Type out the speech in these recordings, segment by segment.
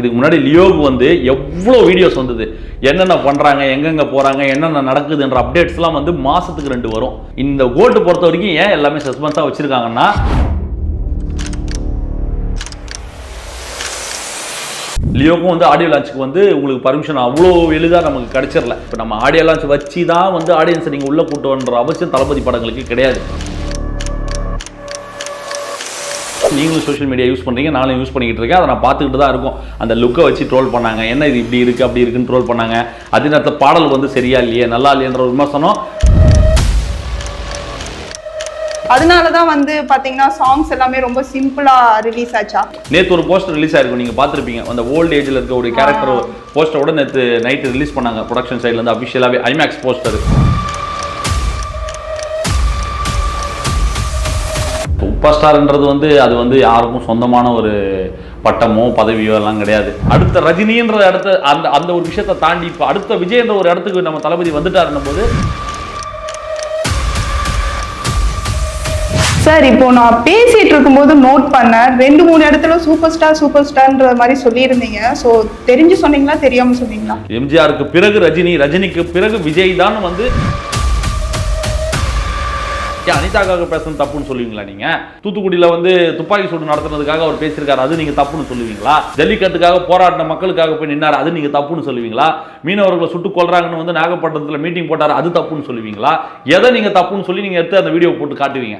இதுக்கு முன்னாடி லியோவுக்கு வந்து எவ்வளோ வீடியோஸ் வந்தது? என்னென்ன பண்ணுறாங்க எங்கெங்கே போகிறாங்க என்னென்ன நடக்குதுன்ற அப்டேட்ஸ்லாம் வந்து மாதத்துக்கு ரெண்டு வரும். இந்த ஓட்டு பொறுத்த வரைக்கும் ஏன் எல்லாமே சஸ்பென்ஸாக வச்சுருக்காங்கன்னா லியோக்கும் வந்து ஆடியோ லான்ச்சுக்கு வந்து உங்களுக்கு பர்மிஷன் அவ்வளோ எளிதாக நமக்கு கிடச்சிடல இப்போ நம்ம ஆடியோ லான்ச் வச்சு தான் வந்து ஆடியன்ஸை நீங்கள் உள்ளே கூட்டு வரன்ற அவசியம் தளபதி படங்களுக்கு கிடையாது. நீங்களும் சோஷியல் மீடியா யூஸ் பண்ணுறீங்க நானும் யூஸ் பண்ணிக்கிட்டு இருக்கேன். அதை நான் பார்த்துக்கிட்டு தான் இருக்கும். அந்த லுக்கை வச்சு ட்ரோல் பண்ணாங்க. என்ன இது இப்படி இருக்குது அப்படி இருக்குன்னு ட்ரோல் பண்ணாங்க. அதே நேரத்தில் பாடல் வந்து சரியா இல்லையே நல்லா இல்லையன்ற ஒரு விமர்சனம். அதனால தான் வந்து பாத்தீங்கன்னா சாங்ஸ் எல்லாமே ரொம்ப சிம்பிளா ரிலீஸ் ஆச்சா? நேற்று ஒரு போஸ்டர் ரிலீஸ் ஆயிருக்கும் நீங்கள் பார்த்துருப்பீங்க. அந்த ஓல்ட் ஏஜில் இருக்க ஒரு கேரக்டர் போஸ்டரோட நேற்று நைட்டு ரிலீஸ் பண்ணாங்க ப்ரொடக்ஷன் சைட்லேருந்து அஃபிஷியலாகவே ஐமேக்ஸ் போஸ்டர் சூப்பர் ஸ்டார்ன்றது வந்து அது வந்து யாருக்கும் சொந்தமான ஒரு பட்டமோ பதவியோ எல்லாம் கிடையாது. அடுத்த ரஜினின்ற இடத்த அந்த அந்த ஒரு விஷயத்தை தாண்டி இப்போ அடுத்த விஜய்ன்ற ஒரு இடத்துக்கு நம்ம தளபதி வந்துட்டாருன்னும் போது சார் இப்போ நான் பேசிட்டு இருக்கும்போது நோட் பண்ணேன். ரெண்டு மூணு இடத்துல சூப்பர் ஸ்டார் சூப்பர் ஸ்டார்ன்ற மாதிரி சொல்லியிருந்தீங்க. ஸோ தெரிஞ்சு சொன்னீங்களா தெரியாம சொன்னீங்களா? எம்ஜிஆருக்கு பிறகு ரஜினி ரஜினிக்கு பிறகு விஜய் தான் வந்து ஏன் அனிதாக்காக பேசுறது தப்புன்னு சொல்லுவீங்களா நீங்க? தூத்துக்குடியில வந்து துப்பாக்கி சூடு நடத்துனதுக்காக அவர் பேசியிருக்காரு அது நீங்க தப்புன்னு சொல்லுவீங்களா? ஜல்லிக்கட்டுக்காக போராடின மக்களுக்காக போய் நின்னாரு அது நீங்க தப்புன்னு சொல்லுவீங்களா? மீனவர்களை சுட்டு கொள்றாங்கன்னு வந்து நாகப்பட்டினத்தில் மீட்டிங் போட்டார் அது தப்புன்னு சொல்லுவீங்களா? எதை நீங்க தப்புன்னு சொல்லி நீங்க எடுத்து அந்த வீடியோ போட்டு காட்டுவீங்க?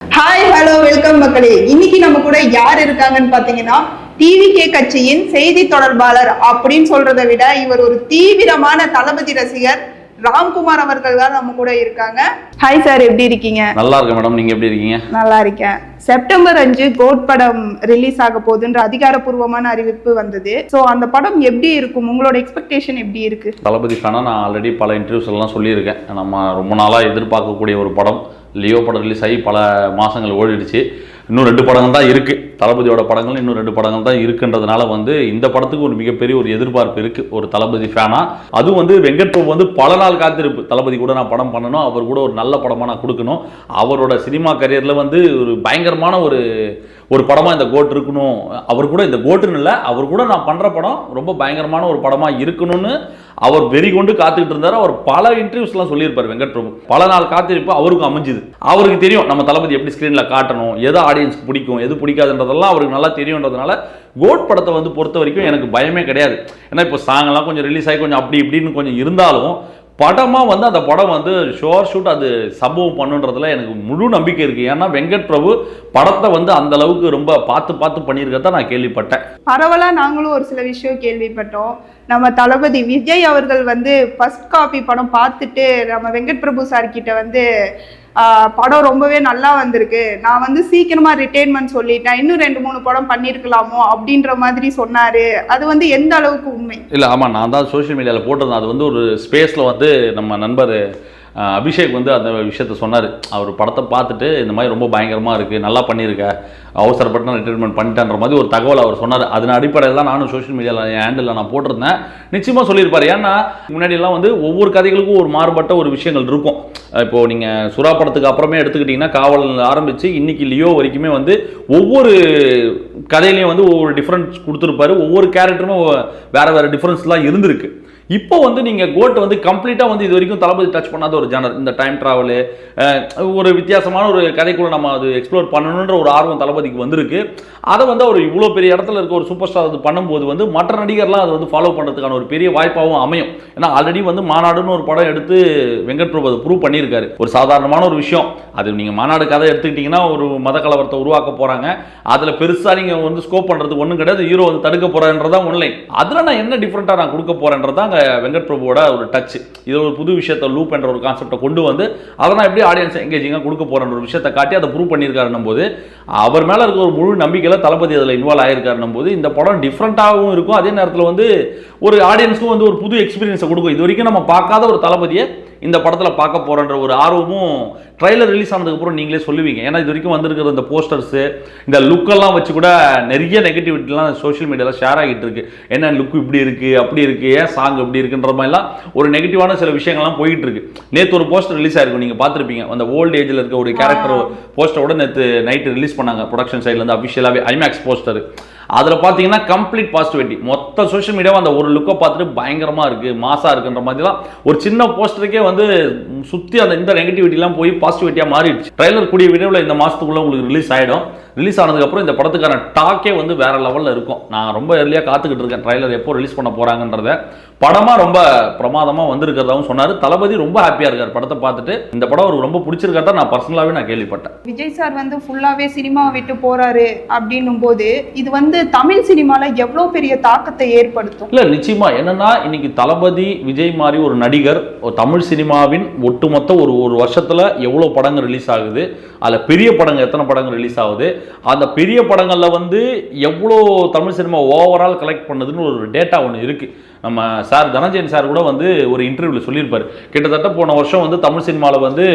ஹாய் ஹலோ வெல்கம் மக்களே. இன்னைக்கு நம்ம கூட யார் இருக்காங்கன்னு பாத்தீங்கன்னா டிவிகே கட்சியின் செய்தி தொடர்பாளர் அப்படின்னு சொல்றதை விட இவர் ஒரு தீவிரமான தளபதி ரசிகர் ராம்குமார் அவர்கள் தான் நம்ம கூட இருக்காங்க. ஹாய் சார் எப்படி இருக்கீங்க? நல்லா இருக்கு மேடம். நீங்க எப்படி இருக்கீங்க? நல்லா இருக்கேன். செப்டம்பர் அஞ்சு கோட் படம் ரிலீஸ் ஆக போகுதுன்ற அதிகாரப்பூர்வமான அறிவிப்பு வந்தது. ஸோ அந்த படம் எப்படி இருக்கும்? உங்களோட எக்ஸ்பெக்டேஷன் எப்படி இருக்கு? தளபதி ஃபேனாக நான் ஆல்ரெடி பல இன்டர்வியூஸ் எல்லாம் சொல்லியிருக்கேன். நம்ம ரொம்ப நாளாக எதிர்பார்க்கக்கூடிய ஒரு படம். லியோ படம் ரிலீஸ் ஆகி பல மாதங்கள் ஓடிடுச்சு. இன்னும் ரெண்டு படங்கள் தான் இருக்குது தளபதியோட படங்கள் இன்னும் ரெண்டு படங்கள் தான் இருக்குன்றதுனால வந்து இந்த படத்துக்கு ஒரு மிகப்பெரிய ஒரு எதிர்பார்ப்பு இருக்குது ஒரு தளபதி ஃபேனாக அதுவும் வந்து வெங்கட் பிரபு வந்து பல நாள் காத்திருப்பு. தளபதி கூட நான் படம் பண்ணணும். அவர் கூட ஒரு நல்ல படமாக நான் கொடுக்கணும். அவரோட சினிமா கரியரில் வந்து ஒரு பயங்கரமான ஒரு ஒரு படமாக இந்த கோட் இருக்கணும். அவர் கூட இந்த கோட்டுன்னு இல்லை. அவர் கூட நான் பண்ணுற படம் ரொம்ப பயங்கரமான ஒரு படமாக இருக்கணும்னு அவர் வெறி கொண்டு காத்துக்கிட்டு இருந்தார். அவர் பல இன்டர்வியூஸ்லாம் சொல்லியிருப்பார் வெங்கட் பிரபு பல நாள் காத்திருப்பு அவருக்கு அமைஞ்சுது. அவருக்கு தெரியும் நம்ம தளபதி எப்படி ஸ்க்ரீனில் காட்டணும் எது ஆடியன்ஸ்க்கு பிடிக்கும் எது பிடிக்காதுன்றதெல்லாம் அவருக்கு நல்லா தெரியுன்றதுனால கோட் படத்தை வந்து பொறுத்த வரைக்கும் எனக்கு பயமே கிடையாது. ஏன்னா இப்போ சாங்கெல்லாம் கொஞ்சம் ரிலீஸ் ஆகி கொஞ்சம் அப்படி இப்படின்னு கொஞ்சம் இருந்தாலும் படமாக வந்து அந்த படம் வந்து ஷோர் ஷூட் அது சம்பவம் பண்ணுன்றதுல எனக்கு முழு நம்பிக்கை இருக்குது ஏன்னா வெங்கட் பிரபு படத்தை வந்து அந்த அளவுக்கு ரொம்ப பார்த்து பார்த்து பண்ணியிருக்கதான் நான் கேள்விப்பட்டேன். பரவலாக நாங்களும் ஒரு சில விஷயம் கேள்விப்பட்டோம். நம்ம தளபதி விஜய் அவர்கள் வந்து ஃபர்ஸ்ட் காப்பி படம் பார்த்துட்டு நம்ம வெங்கட் பிரபு சார் கிட்ட வந்து படம் ரொம்பவே நல்லா வந்திருக்கு. நான் வந்து சீக்கிரமா ரிட்டைன்மெண்ட் சொல்லிட்டேன். இன்னும் ரெண்டு மூணு படம் பண்ணியிருக்கலாமோ அப்படின்ற மாதிரி சொன்னாரு. அது வந்து எந்த அளவுக்கு உண்மை? இல்லை ஆமாம் நான் தான் சோஷியல் மீடியாவில் போட்டிருந்தேன். அது வந்து ஒரு ஸ்பேஸில் வந்து நம்ம நண்பர் அபிஷேக் வந்து அந்த விஷயத்த சொன்னார். அவர் படத்தை பார்த்துட்டு இந்த மாதிரி ரொம்ப பயங்கரமாக இருக்குது நல்லா பண்ணியிருக்க. அவசரப்பட்டு நான் ரிட்டைர்மெண்ட் பண்ணிட்டேன்ற மாதிரி ஒரு தகவல் அவர் சொன்னார். அதன் அடிப்படையில் தான் நானும் சோஷியல் மீடியாவில் என் ஹேண்டில் நான் போட்டிருந்தேன். நிச்சயமாக சொல்லியிருப்பார். ஏன்னா முன்னாடியெல்லாம் வந்து ஒவ்வொரு கதைகளுக்கும் ஒரு மாறுபட்ட ஒரு விஷயங்கள் இருக்கும். இப்போது நீங்கள் சுறா படத்துக்கு அப்புறமே எடுத்துக்கிட்டிங்கன்னா காவல் ஆரம்பித்து இன்னைக்கு லியோ வரைக்குமே வந்து ஒவ்வொரு கதையிலையும் வந்து ஒவ்வொரு டிஃப்ரென்ஸ் கொடுத்துருப்பாரு. ஒவ்வொரு கேரக்டருமே வேறு வேறு டிஃப்ரென்ஸ்லாம் இருந்திருக்கு. இப்போ வந்து நீங்கள் கோட் வந்து கம்ப்ளீட்டாக வந்து இது வரைக்கும் தளபதி டச் பண்ணாத ஒரு ஜானர் இந்த டைம் ட்ராவலு ஒரு வித்தியாசமான ஒரு கதைக்குள்ளே நம்ம அது எக்ஸ்ப்ளோர் பண்ணணுன்ற ஒரு ஆர்வம் தளபதி தளபதிக்கு வந்திருக்கு. அதை வந்து அவர் இவ்வளோ பெரிய இடத்துல இருக்க ஒரு சூப்பர் ஸ்டார் அது பண்ணும்போது வந்து மற்ற நடிகர்லாம் அதை வந்து ஃபாலோ பண்ணுறதுக்கான ஒரு பெரிய வாய்ப்பாகவும் அமையும். ஏன்னா ஆல்ரெடி வந்து மாநாடுன்னு ஒரு படம் எடுத்து வெங்கட் பிரபு அதை ப்ரூவ் பண்ணியிருக்காரு. ஒரு சாதாரணமான ஒரு விஷயம். அது நீங்கள் மாநாடு கதை எடுத்துக்கிட்டிங்கன்னா ஒரு மத கலவரத்தை உருவாக்க போகிறாங்க அதில் பெருசாக நீங்கள் வந்து ஸ்கோப் பண்ணுறதுக்கு ஒன்றும் கிடையாது. ஹீரோ வந்து தடுக்க போகிறேன்றதான் ஒன்லைன் அதில் நான் என்ன டிஃப்ரெண்ட்டாக நான் கொடுக்க போகிறேன்றதான் அங்கே வெங்கட் பிரபுவோட ஒரு டச் இது ஒரு புது விஷயத்தை லூப் என்ற ஒரு கான்செப்டை கொண்டு வந்து அதை நான் எப்படி ஆடியன்ஸ் எங்கேஜிங்காக கொடுக்க போகிறேன்ற ஒரு விஷயத்தை காட்டி அதை ப்ரூவ் பண்ணியிருக்காருன்னும் போது அவர் மேலே இருக்க ஒரு முழு நம்பிக்கையில் தளபதி அதில் இன்வால்வ் ஆகிருக்காருன்னும் போது இந்த படம் டிஃப்ரெண்ட்டாகவும் இருக்கும். அதே நேரத்தில் வந்து ஒரு ஆடியன்ஸ்க்கும் வந்து ஒரு புது எக்ஸ்பீரியன்ஸை கொடுக்கும். இது வரைக்கும் நம்ம பார்க்காத ஒரு தளபதியை இந்த படத்தில் பார்க்க போகிறன்ற ஒரு ஆர்வமும் ட்ரைலர் ரிலீஸ் ஆனதுக்கப்புறம் நீங்களே சொல்லுவீங்க. ஏன்னா இது வரைக்கும் வந்திருக்கிற இந்த போஸ்டர்ஸு இந்த லுக்கெல்லாம் வச்சு கூட நிறைய நெகட்டிவிட்டிலாம் சோஷியல் மீடியாவில் ஷேர் ஆகிட்டு இருக்கு. என்ன லுக் இப்படி இருக்குது அப்படி இருக்குது ஏன் சாங் இப்படி இருக்குன்ற மாதிரிலாம் ஒரு நெகட்டிவான சில விஷயங்கள்லாம் போயிட்டு இருக்கு. நேற்று ஒரு போஸ்டர் ரிலீஸ் ஆயிருக்கும். நீங்கள் பார்த்துருப்பீங்க. அந்த ஓல்ட் ஏஜில் இருக்க ஒரு கேரக்டர் போஸ்டரோட நேற்று நைட்டு ரிலீஸ் பண்ணாங்க. ப்ரொடக்ஷன் சைட்லேருந்து அஃபிஷியலாகவே ஐமேக்ஸ் போஸ்டர் அதில் பார்த்தீங்கன்னா கம்ப்ளீட் பாசிட்டிவிட்டி மொத்த சோஷியல் மீடியாவும் அந்த ஒரு லுக்கை பார்த்துட்டு பயங்கரமாக இருக்குது மாசாக இருக்குன்ற மாதிரிலாம் ஒரு சின்ன போஸ்டருக்கே வந்து சுற்றி அந்த இந்த நெகட்டிவிட்டிலாம் போய் பாசிட்டிவிட்டியாக மாறிடுச்சு. ட்ரைலர் கூடிய வீடியோவில் இந்த மாதத்துக்குள்ளே உங்களுக்கு ரிலீஸ் ஆகிடும் ரிலீஸ் ஆனதுக்கப்புறம் இந்த படத்துக்கான டாக்கே வந்து வேற லெவலில் இருக்கும். நான் ரொம்ப எர்லியாக காத்துக்கிட்டு இருக்கேன். ட்ரைலர் எப்போ ரிலீஸ் பண்ண போகிறாங்கன்றத படமாக ரொம்ப பிரமாதமாக வந்திருக்கிறதாவும் சொன்னார். தளபதி ரொம்ப ஹாப்பியாக இருக்கார் படத்தை பார்த்துட்டு. இந்த படம் அவருக்கு ரொம்ப பிடிச்சிருக்கிறதா நான் பர்சனலாகவே நான் கேள்விப்பட்டேன். விஜய் சார் வந்து ஃபுல்லாகவே சினிமா விட்டு போகிறாரு அப்படின்னும் போது இது வந்து தமிழ் சினிமால எவ்வளவு பெரிய தாக்கத்தை ஏற்படுத்தும்? இல்ல நிச்சயமா. என்னன்னா இன்னைக்கு தளபதி விஜய் மாதிரி ஒரு நடிகர் தமிழ் சினிமாவின் ஒட்டுமொத்த ஒரு ஒரு வருஷத்துல எவ்வளோ படங்கள் ரிலீஸ் ஆகுது அதில் பெரிய படங்கள் எத்தனை படங்கள் ரிலீஸ் ஆகுது அந்த பெரிய படங்கள்ல வந்து எவ்வளோ தமிழ் சினிமா ஓவரால் கலெக்ட் பண்ணுதுன்னு ஒரு டேட்டா ஒன்று இருக்கு. நம்ம சார் தனஞ்சயன் சார் கூட வந்து ஒரு இன்டர்வியூவில் சொல்லியிருப்பாரு. கிட்டத்தட்ட போன வருஷம் வந்து தமிழ் சினிமாவில் வந்து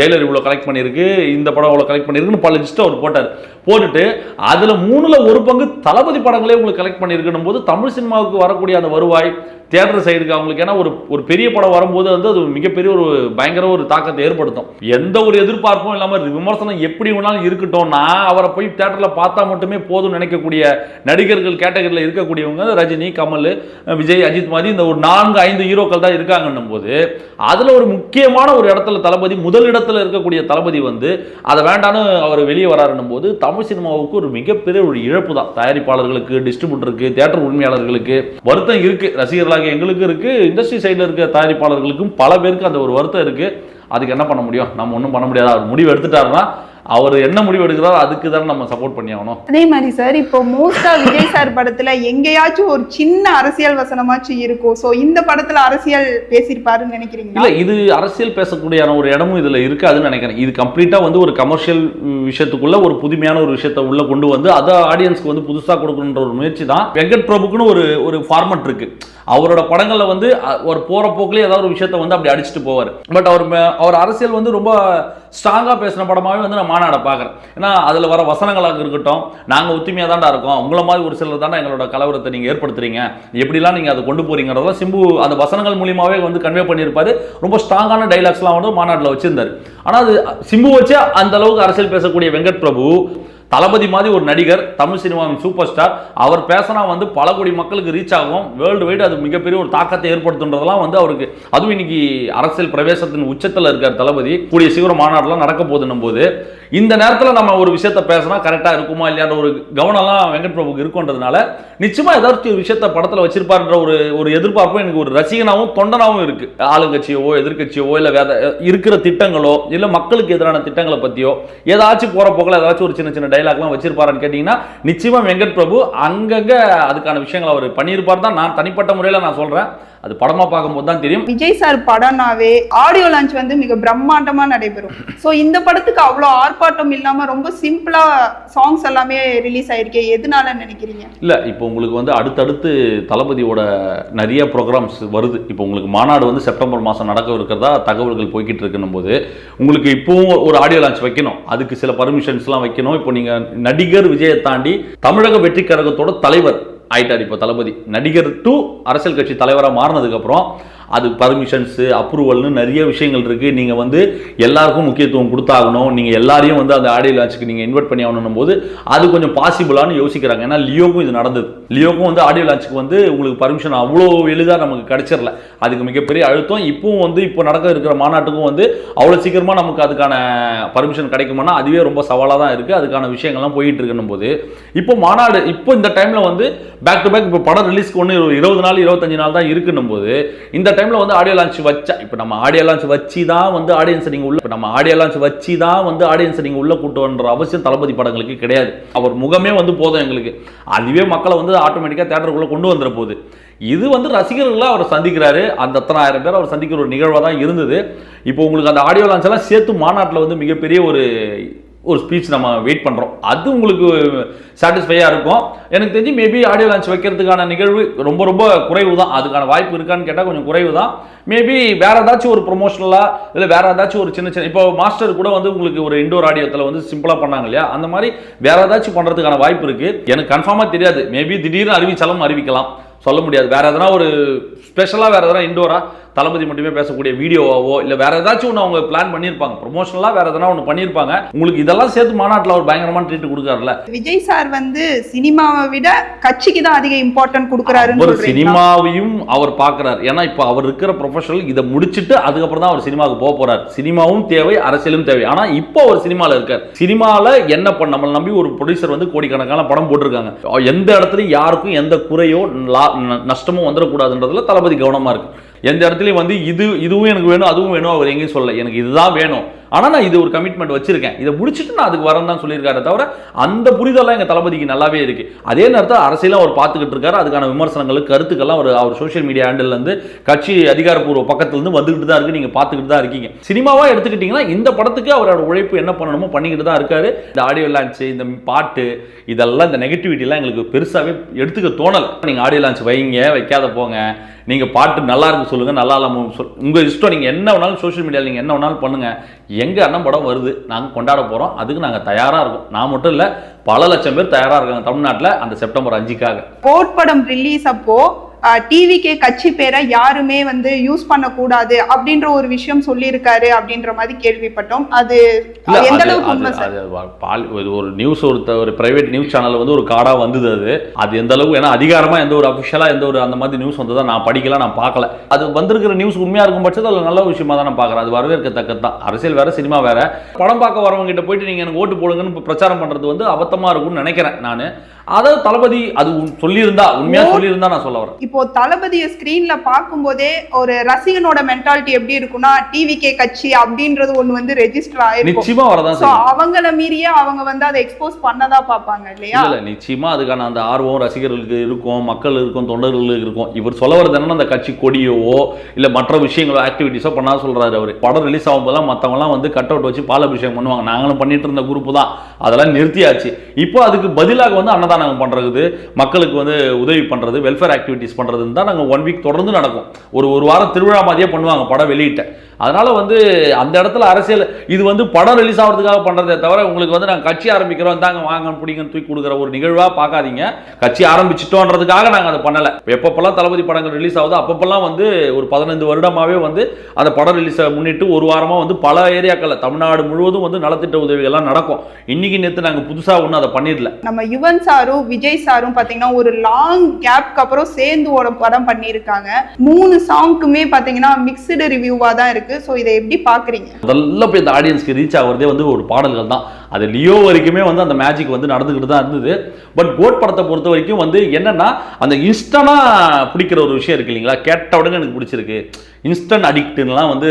ஜெயிலர் இவ்வளோ கலெக்ட் பண்ணியிருக்கு இந்த படம் இவ்வளோ கலெக்ட் பண்ணியிருக்குன்னு பல லிஸ்ட்டு அவர் போட்டார். போட்டுட்டு அதில் மூணில் ஒரு பங்கு தளபதி படங்களே உங்களுக்கு கலெக்ட் பண்ணியிருக்கணும் போது தமிழ் சினிமாவுக்கு வரக்கூடிய அந்த வருவாய் தியேட்டர் சைடுக்கு அவங்களுக்கு ஏன்னா ஒரு ஒரு பெரிய படம் வரும்போது வந்து அது மிகப்பெரிய ஒரு பயங்கர ஒரு தாக்கத்தை ஏற்படுத்தும். எந்த ஒரு எதிர்பார்ப்பும் இல்லாமல் விமர்சனம் எப்படி வேணாலும் இருக்கட்டும் நான் அவரை போய் தியேட்டரில் பார்த்தா மட்டுமே போதும் நினைக்கக்கூடிய நடிகர்கள் கேட்டகரியில் இருக்கக்கூடியவங்க ரஜினி கமல் விஜய் அஜித் மாதிரி இந்த ஒரு நான்கு ஐந்து ஹீரோக்கள் தான் இருக்காங்கன்னும் போது அதில் ஒரு முக்கியமான ஒரு இடத்துல தளபதி முதல் இடத்துல இருக்கக்கூடிய தளபதி வந்து அதை வேண்டான்னு அவர் வெளியே வராருன்னும் போது தமிழ் சினிமாவுக்கு ஒரு மிகப்பெரிய ஒரு இழப்பு தான். தயாரிப்பாளர்களுக்கு டிஸ்ட்ரிபியூட்டருக்கு தியேட்டர் உரிமையாளர்களுக்கு வருத்தம் இருக்குது ரசிகர்களாக எங்களுக்கு இருக்குது இண்டஸ்ட்ரி சைடில் இருக்க தயாரிப்பாளர்களுக்கும் பல பேருக்கு அந்த ஒரு வருத்தம் இருக்குது அதுக்கு என்ன பண்ண முடியும்? நம்ம ஒன்றும் பண்ண முடியாது அவர் முடிவு எடுத்துட்டாருன்னா அவர் என்ன முடிவு எடுக்கிறாரோ அதுக்கு தான் நம்ம சப்போர்ட் பண்ணி ஆகணும் அதே மாதிரி சார் இப்போ மோஸ்டா விஜய் சார் படத்துல எங்கேயாச்சும் ஒரு சின்ன அரசியல் வசனமாச்சும் இருக்கும். சோ இந்த படத்துல அரசியல் பேசியிருப்பாருன்னு நினைக்கிறீங்களா? இல்ல இது அரசியல் பேசக்கூடிய ஒரு இடமும் இதுல இருக்காதுன்னு நினைக்கிறேன். இது கம்ப்ளீட்டா வந்து ஒரு கமர்ஷியல் விஷயத்துக்குள்ள ஒரு புதுமையான ஒரு விஷயத்தை உள்ள கொண்டு வந்து அதை ஆடியன்ஸ்க்கு வந்து புதுசா கொடுக்கணுன்ற ஒரு முயற்சி தான் வெங்கட் பிரபுக்குன்னு ஒரு ஒரு ஃபார்மட் இருக்கு. அவரோட படங்கள்ல வந்து ஒரு போற போக்குலயே ஏதாவது ஒரு விஷயத்தை வந்து அப்படி அடிச்சுட்டு போவார். பட் அவர் அவர் அரசியல் வந்து ரொம்ப ஸ்ட்ராங்கா பேசின படமாவே வந்து நான் மாநாடை பார்க்குறேன். ஏன்னா அதில் வர வசனங்களாக இருக்கட்டும் நாங்கள் ஒத்துமையாக தான்டா இருக்கோம். உங்களை மாதிரி ஒரு சிலர் தாண்டா எங்களோட கலவரத்தை நீங்கள் ஏற்படுத்துறீங்க. எப்படிலாம் நீங்கள் அதை கொண்டு போகிறீங்கிறதெல்லாம் சிம்பு அந்த வசனங்கள் மூலியமாகவே வந்து கன்வே பண்ணியிருப்பாரு. ரொம்ப ஸ்ட்ராங்கான டைலாக்ஸ்லாம் வந்து மாநாட்டில் வச்சிருந்தாரு. ஆனால் அது சிம்பு வச்சே அந்த அளவுக்கு அரசியல் பேசக்கூடிய வெங்கட் பிரபு தளபதி மாதிரி ஒரு நடிகர் தமிழ் சினிமாவின் சூப்பர் ஸ்டார். அவர் பேசினா வந்து பல கோடி மக்களுக்கு ரீச் ஆகும். வேர்ல்டு வைடு அது மிகப்பெரிய ஒரு தாக்கத்தை ஏற்படுத்துன்றதெல்லாம் வந்து அவருக்கு அதுவும் இன்னைக்கு அரசியல் பிரவேசத்தின் உச்சத்தில் இருக்கார் தளபதி. கூடிய சீக்கிரம் மாநாடுலாம் நடக்க போதுன்னும் போது இந்த நேரத்தில் நம்ம ஒரு விஷயத்த பேசினா கரெக்டாக இருக்குமா இல்லையான்ற ஒரு கவனம்லாம் வெங்கட் பிரபுக்கு இருக்குன்றதுனால நிச்சயமாக ஏதாச்சும் ஒரு விஷயத்த படத்தில் வச்சிருப்பாருன்ற ஒரு ஒரு எதிர்பார்ப்பும் எனக்கு ஒரு ரசிகனாகவும் தொண்டனாகவும் இருக்கு. ஆளுங்கட்சியவோ எதிர்க்கட்சியவோ இல்லை வேற இருக்கிற திட்டங்களோ இல்லை மக்களுக்கு எதிரான திட்டங்களை பற்றியோ ஏதாச்சும் போகிற போக்கில் ஏதாச்சும் ஒரு சின்ன சின்ன டைலாக்லாம் வச்சிருப்பாரான்னு கேட்டிங்கன்னா நிச்சயமா வெங்கட் பிரபு அங்கங்கே அதுக்கான விஷயங்களை அவர் பண்ணியிருப்பார் தான் நான் தனிப்பட்ட முறையில் நான் சொல்கிறேன் அது படமாக பார்க்கும்போது தான் தெரியும். விஜய் சார் படம்னாவே ஆடியோ லான்ச் வந்து மிக பிரம்மாண்டமா நடைபெறும். சோ இந்த படத்துக்கு அவ்வளோ ஆர்ப்பாட்டம் இல்லாம ரொம்ப சிம்பிளா சாங்ஸ் எல்லாமே ரிலீஸ் ஆயிருக்கே எதனால நினைக்கிறீங்க? இல்லை இப்போ உங்களுக்கு வந்து அடுத்தடுத்து தளபதியோட நிறைய ப்ரோக்ராம்ஸ் வருது. இப்போ உங்களுக்கு மாநாடு வந்து செப்டம்பர் மாதம் நடக்க இருக்கிறதா தகவல்கள் போய்கிட்டு இருக்குன்னும் போது உங்களுக்கு இப்போவும் ஒரு ஆடியோ லான்ச் வைக்கணும். அதுக்கு சில பர்மிஷன்ஸ்லாம் வைக்கணும். இப்போ நீங்கள் நடிகர் விஜயை தாண்டி தமிழக வெற்றி கழகத்தோட தலைவர் ஆயிட்டார் இப்போ தளபதி. நடிகர் டு அரசியல் கட்சி தலைவராக மாறினதுக்கப்புறம் அது பர்மிஷன்ஸு அப்ரூவல்னு நிறைய விஷயங்கள் இருக்குது நீங்கள் வந்து எல்லாருக்கும் முக்கியத்துவம் கொடுத்தாகணும். நீங்கள் எல்லாரையும் வந்து அந்த ஆடியோ லான்ச்சுக்கு நீங்கள் இன்வைட் பண்ணி ஆகணும் போது அது கொஞ்சம் பாசிபிளானு யோசிக்கிறாங்க. ஏன்னா லியோக்கும் இது நடந்தது. லியோக்கும் வந்து ஆடியோ லான்ச்சுக்கு வந்து உங்களுக்கு பர்மிஷன் அவ்வளோ எளிதாக நமக்கு கிடைச்சிடல அதுக்கு மிகப்பெரிய அழுத்தம். இப்போவும் வந்து இப்போ நடக்க இருக்கிற மாநாட்டுக்கும் வந்து அவ்வளோ சீக்கிரமாக நமக்கு அதுக்கான பர்மிஷன் கிடைக்குமானா அதுவே ரொம்ப சவாலாக தான் இருக்குது அதுக்கான விஷயங்கள்லாம் போயிட்டு இருக்கணும் போது இப்போ மாநாடு இப்போ இந்த டைமில் வந்து பேக் டு பேக் இப்போ படம் ரிலீஸ்க்கு ஒன்று இருபது நாள் இருபத்தஞ்சு நாள் தான் இருக்குன்னும் போது இந்த டைம் டைமில் வந்து ஆடியோ லான்ச் வச்சா இப்போ நம்ம ஆடியோ லான்ச் வச்சு தான் வந்து ஆடியன்ஸ் நீங்கள் உள்ள இப்போ நம்ம ஆடியோ லான்ச் வச்சு தான் வந்து ஆடியன்ஸ் நீங்கள் உள்ள கூட்டுன்ற அவசியம் தளபதி படங்களுக்கு கிடையாது. அவர் முகமே வந்து போதும் எங்களுக்கு. அதுவே மக்களை வந்து ஆட்டோமேட்டிக்காக தேட்டருக்குள்ளே கொண்டு வந்துட போகுது இது வந்து ரசிகர்களாக அவர் சந்திக்கிறாரு. அந்த அத்தனாயிரம் பேர் அவர் சந்திக்கிற ஒரு நிகழ்வாக தான் இருந்தது. இப்போ உங்களுக்கு அந்த ஆடியோ லான்ச் எல்லாம் சேர்த்து மாநாட்டில் வந்து மிகப்பெரிய ஒரு ஒரு ஸ்பீச் நம்ம வெயிட் பண்ணுறோம் அது உங்களுக்கு சாட்டிஸ்ஃபையாக இருக்கும். எனக்கு தெரிஞ்சு மேபி ஆடியோ லான்ச் வைக்கிறதுக்கான நிகழ்வு ரொம்ப ரொம்ப குறைவு தான் அதுக்கான வாய்ப்பு இருக்கான்னு கேட்டால் கொஞ்சம் குறைவு தான் மேபி வேறு ஏதாச்சும் ஒரு ப்ரொமோஷனலாக இல்லை வேறு ஏதாச்சும் ஒரு சின்ன சின்ன இப்போ மாஸ்டர் கூட வந்து உங்களுக்கு ஒரு இண்டோர் ஆடியோத்தில் வந்து சிம்பிளாக பண்ணாங்க இல்லையா? அந்த மாதிரி வேறு ஏதாச்சும் பண்ணுறதுக்கான வாய்ப்பு இருக்குது எனக்கு கன்ஃபார்மாக தெரியாது. மேபி திடீர்னு அறிவிச்சாலும் அறிவிக்கலாம். சொல்ல முடியாது. வேற எதனா ஒரு ஸ்பெஷலாக வேற எதனா இண்டோரா தளபதி மட்டுமே பேசக்கூடிய வீடியோவாவோ இல்லை வேற ஏதாச்சும் ஒன்று அவங்க பிளான் பண்ணியிருப்பாங்க. ப்ரொமோஷனலாக வேற எதனா ஒன்று பண்ணியிருப்பாங்க. உங்களுக்கு இதெல்லாம் சேர்த்து மாநாட்டில் ஒரு பயங்கரமான ட்ரீட் கொடுக்காருல்ல விஜய் சார் வந்து சினிமாவை விட கட்சிக்கு தான் அதிக இம்பார்ட்டன்ட் அவர் சொல்றீங்களா? சினிமாவையும் அவர் பார்க்குறாரு. ஏன்னா இப்போ அவர் இருக்கிற ப்ரொஃபஷனல் இதை முடிச்சுட்டு அதுக்கப்புறம் தான் அவர் சினிமாவுக்கு போக போறார். சினிமாவும் தேவை அரசியலும் தேவை. ஆனால் இப்போ அவர் சினிமாவில் இருக்கார். சினிமாவில் என்ன பண்ண நம்மளை நம்பி ஒரு ப்ரொடியூசர் வந்து கோடிக்கணக்கான படம் போட்டிருக்காங்க. எந்த இடத்துலையும் யாருக்கும் எந்த குறையோ நஷ்டமும் வந்துடக்கூடாதுன்றதுல தளபதி கவனமா இருக்கு. எந்த இடத்துலையும் வந்து இது இதுவும் எனக்கு வேணும் அதுவும் வேணும் அவர் எங்கேயும் சொல்லல. எனக்கு இதுதான் வேணும். ஆனால் நான் இது ஒரு கமிட்மெண்ட் வச்சிருக்கேன். இதை முடிச்சுட்டு நான் அதுக்கு வரேன் தான் சொல்லியிருக்காரு தவிர அந்த புரிதெல்லாம் எங்கள் தளபதிக்கு நல்லாவே இருக்குது அதே நேரத்தில் அரசியலாம் அவர் பார்த்துக்கிட்டு இருக்காரு. அதுக்கான விமர்சனங்கள் கருத்துக்கள்லாம் அவர் அவர் சோஷியல் மீடியா ஹேண்டில்லேருந்து கட்சி அதிகாரப்பூர்வ பக்கத்துலேருந்து வந்துக்கிட்டு தான் இருக்கு. நீங்கள் பார்த்துக்கிட்டு தான் இருக்கீங்க. சினிமாவாக எடுத்துக்கிட்டிங்கன்னா இந்த படத்துக்கு அவரோட உழைப்பு என்ன பண்ணணுமோ பண்ணிக்கிட்டு தான் இருக்காரு. இந்த ஆடியோ லான்ச் இந்த பாட்டு இதெல்லாம் இந்த நெகட்டிவிட்டிலாம் எங்களுக்கு பெருசாகவே எடுத்துக்க தோணலை. நீங்கள் ஆடியோ லான்ச் வைங்க வைக்காத போங்க. நீங்கள் பாட்டு நல்லா இருக்கு சொல்லுங்கள் நல்லா இல்லாமல் சொல் உங்கள் இஷ்டம் நீங்கள் என்ன வேணாலும் சோஷியல் மீடியாவில் நீங்கள் என்ன வேணாலும் பண்ணுங்கள் எங்கள் அண்ணன் படம் வருது நாங்கள் கொண்டாட போகிறோம் அதுக்கு நாங்கள் தயாராக இருக்கோம். நான் மட்டும் இல்லை பல லட்சம் பேர் தயாராக இருக்காங்க தமிழ்நாட்டில் அந்த செப்டம்பர் அஞ்சுக்காக. கோட் படம் ரிலீஸ் அப்போது டிவிகே கட்சி பேரை யாருமே வந்து யூஸ் பண்ணக்கூடாது அப்படின்ற ஒரு விஷயம் சொல்லியிருக்காரு அப்படின்ற மாதிரி கேள்விப்பட்டோம். அது எந்த அளவுக்கு ஒரு நியூஸ் ஒருத்த ஒரு பிரைவேட் நியூஸ் சேனல் வந்து ஒரு கார்டா வந்தது அது. அது எந்த அளவுக்கு ஏன்னா அதிகாரமா எந்த ஒரு அபிஷியலா எந்த ஒரு அந்த மாதிரி நியூஸ் வந்ததா நான் படிக்கல நான் பார்க்கல. அது வந்திருக்கிற நியூஸ் உண்மையா இருக்கும் பட்சத்தில் அது நல்ல விஷயமா தான் நான் பார்க்குறேன். அது வரவேற்கத்தக்கது தான். அரசியல் வேற சினிமா வேற. படம் பார்க்க வரவங்க கிட்ட போயிட்டு நீங்க எனக்கு ஓட்டு போடுங்கன்னு பிரச்சாரம் பண்றது வந்து அபத்தமா இருக்கும்னு நினைக்கிறேன் நான். அதை தளபதி அது சொல்லியிருந்தா உண்மையா ஓ- சொல்லியிருந்தா நான் சொல்ல வரேன். இப்போ தளபதியை ஸ்கிரீன்ல பார்க்கும்போதே ஒரு ரசிகனோட மென்டாலிட்டி எப்படி இருக்கும்னா டிவிகே கட்சி அப்படின்றது ஒண்ணு வந்து ரெஜிஸ்டர் ஆயிருக்கும். செய்யும். அவங்கள மீறியே அவங்க வந்து அதை எக்ஸ்போஸ் பண்ணதா பார்ப்பாங்க இல்லையா? இல்ல நிச்சயமா அதுக்கான அந்த ஆர்வம் ரசிகர்களுக்கு இருக்கும் மக்கள் இருக்கும் தொண்டர்களுக்கு இருக்கும். இவர் சொல்ல வரது என்னன்னா அந்த கட்சி கொடியவோ இல்ல மற்ற விஷயங்களோ ஆக்டிவிட்டிஸோ பண்ணா சொல்றாரு அவர். படம் ரிலீஸ் ஆகும்போதெல்லாம் மத்தவங்கலாம் வந்து கட் அவுட் வச்சு பாலாபிஷேகம் பண்ணுவாங்க. நாங்களும் பண்ணிட்டு இருந்த குரூப் தான். அதெல்லாம் நிறுத்தியாச்சு. இப்போ அதுக்கு பதிலாக வந்து அன்னதானம் பண்றது மக்களுக்கு வந்து உதவி பண்றது வெல்ஃபேர் ஆக்டிவிட்டிஸ் பண்ணுறதுன்னு தான் நாங்கள் ஒன் வீக் தொடர்ந்து நடக்கும். ஒரு ஒரு வாரம் திருவிழா மாதிரியே பண்ணுவாங்க படம் வெளியிட்ட. அதனால் வந்து அந்த இடத்துல அரசியல் இது வந்து படம் ரிலீஸ் ஆகிறதுக்காக பண்ணுறதே தவிர உங்களுக்கு வந்து நாங்கள் கட்சி ஆரம்பிக்கிறோம் தாங்க வாங்க பிடிங்கன்னு தூக்கி கொடுக்குற ஒரு நிகழ்வாக பார்க்காதீங்க. கட்சி ஆரம்பிச்சிட்டோன்றதுக்காக நாங்கள் அதை பண்ணலை. எப்பப்பெல்லாம் தளபதி படங்கள் ரிலீஸ் ஆகுதோ அப்பப்பெல்லாம் வந்து ஒரு பதினைந்து வருடமாகவே வந்து அந்த படம் ரிலீஸை முன்னிட்டு ஒரு வாரமாக வந்து பல ஏரியாக்களில் தமிழ்நாடு முழுவதும் வந்து நலத்திட்ட உதவிகள்லாம் நடக்கும். இன்னைக்கு நேற்று நாங்கள் புதுசாக ஒன்றும் அதை பண்ணிடல. நம்ம யுவன் சாரும் விஜய் சாரும் பார்த்தீங்கன்னா ஒரு லாங் கேப்க்கு அப்புறம் சேர்ந்து ஒரு படம் பண்ணியிருக்காங்க. மூணு சாங்க்குமே பார்த்தீங்கன்னா மிக்சடு ரிவ்யூவாக தான் இருக்கு. ஸோ இதை எப்படி பாக்குறீங்க முதல்ல போய் இந்த ஆடியன்ஸ்க்கு ரீச் ஆகுறதே வந்து ஒரு பாடல்கள் தான். அது லியோ வரைக்குமே வந்து அந்த மேஜிக் வந்து நடந்துக்கிட்டு தான் இருந்தது. பட் கோட் படத்தை பொறுத்த வரைக்கும் வந்து என்னன்னா அந்த இன்ஸ்டனா பிடிக்கிற ஒரு விஷயம் இருக்கு இல்லைங்களா? கேட்ட உடனே எனக்கு பிடிச்சிருக்கு. இன்ஸ்டன்ட் அடிக்ட்லாம் வந்து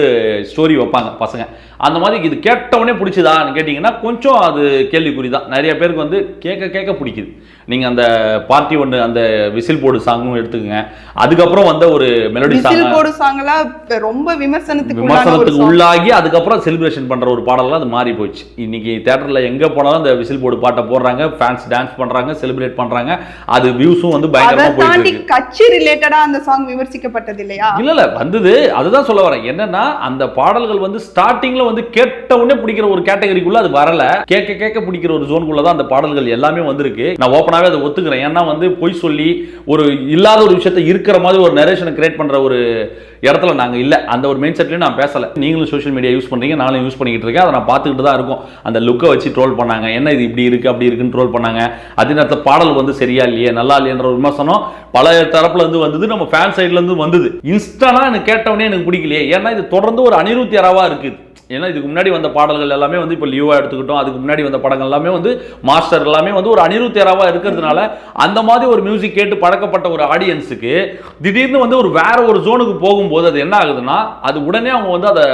ஸ்டோரி வைப்பாங்க பசங்க. அந்த மாதிரி இது கேட்டவுடனே பிடிச்சதான்னு கேட்டிங்கன்னா கொஞ்சம் அது கேள்விக்குறி தான். நிறைய பேருக்கு வந்து கேட்க கேட்க பிடிக்குது. நீங்கள் அந்த பார்ட்டி ஒன்று அந்த விசில் போர்டு சாங்கும் எடுத்துக்கங்க. அதுக்கப்புறம் வந்த ஒரு மெலடி சாங் விசில் போடு சாங்லாம் ரொம்ப விமர்சனத்துக்கு விமர்சனத்துக்கு. உள்ளாகி அதுக்கப்புறம் செலிப்ரேஷன் பண்ற ஒரு பாடலாம் அது மாறி போச்சு. இன்னைக்கு தேட்டர்ல எங்க போனாலும் அந்த விசில் போர்டு பாட்டை போடுறாங்க ஃபேன்ஸ் டான்ஸ் பண்றாங்க செலிப்ரேட் பண்றாங்க. அது வியூஸும் வந்து அதை பயங்கரமா போயிட்டு கட்சி ரிலேட்டடா அந்த சாங் விமர்சிக்கப்பட்டது இல்லையா? இல்ல இல்ல வந்தது. அதுதான் சொல்ல வரேன். என்னன்னா அந்த பாடல்கள் வந்து ஸ்டார்டிங்ல வந்து கேட்ட உடனே பிடிக்கிற ஒரு கேட்டகரிக்குள்ள அது வரல. கேட்க கேட்க பிடிக்கிற ஒரு ஜோனுக்குள்ள தான் அந்த பாடல்கள் எல்லாமே வந்திருக்கு. நான் ஓப்பனாகவே அதை ஒத்துக்கிறேன். ஏன்னா வந்து பொய் சொல்லி ஒரு இல்லாத ஒரு விஷயத்தை இருக்கிற மாதிரி ஒரு நரேஷனை கிரியேட் பண்ணுற ஒரு இடத்துல நாங்கள் இல்லை. அந்த ஒரு மெயின் செட்லேயும் நான் பேசலை. நீங்களும் சோஷியல் மீடியா யூஸ் பண்ணுறீங்க நானும் யூஸ் பண்ணிக்கிட்டு இருக்கேன். அதை நான் பார்த்துக்கிட்டு தான் இருக்கும். அந்த லுக்கை வச்சு ட்ரோல் பண்ணாங்க. என்ன இது இப்படி இருக்குது அப்படி இருக்குன்னு ட்ரோல் பண்ணாங்க. அதே நேரத்தில் பாடல் வந்து சரியா இல்லையே நல்லா இல்லையன்ற ஒரு விமர்சனம் பல தரப்புலேருந்து வந்தது நம்ம ஃபேன் சைட்லேருந்து வந்தது. இன்ஸ்டனா எனக்கு கேட்டவனே எனக்கு பிடிக்கலையே. ஏன்னா இது தொடர்ந்து ஒரு அனிருத்தி அறவாக இருக்குது. ஏன்னா இதுக்கு முன்னாடி வந்த பாடல்கள் எல்லாமே வந்து இப்போ லியூவாக எடுத்துக்கிட்டோம். அதுக்கு முன்னாடி வந்த படங்கள் எல்லாமே வந்து மாஸ்டர் எல்லாமே வந்து ஒரு அனிருத்தேராவாக இருக்கிறதுனால அந்த மாதிரி ஒரு மியூசிக் கேட்டு பழக்கப்பட்ட ஒரு ஆடியன்ஸுக்கு திடீர்னு வந்து ஒரு வேற ஒரு ஜோனுக்கு போகும்போது அது என்ன ஆகுதுன்னா அது உடனே அவங்க வந்து அதை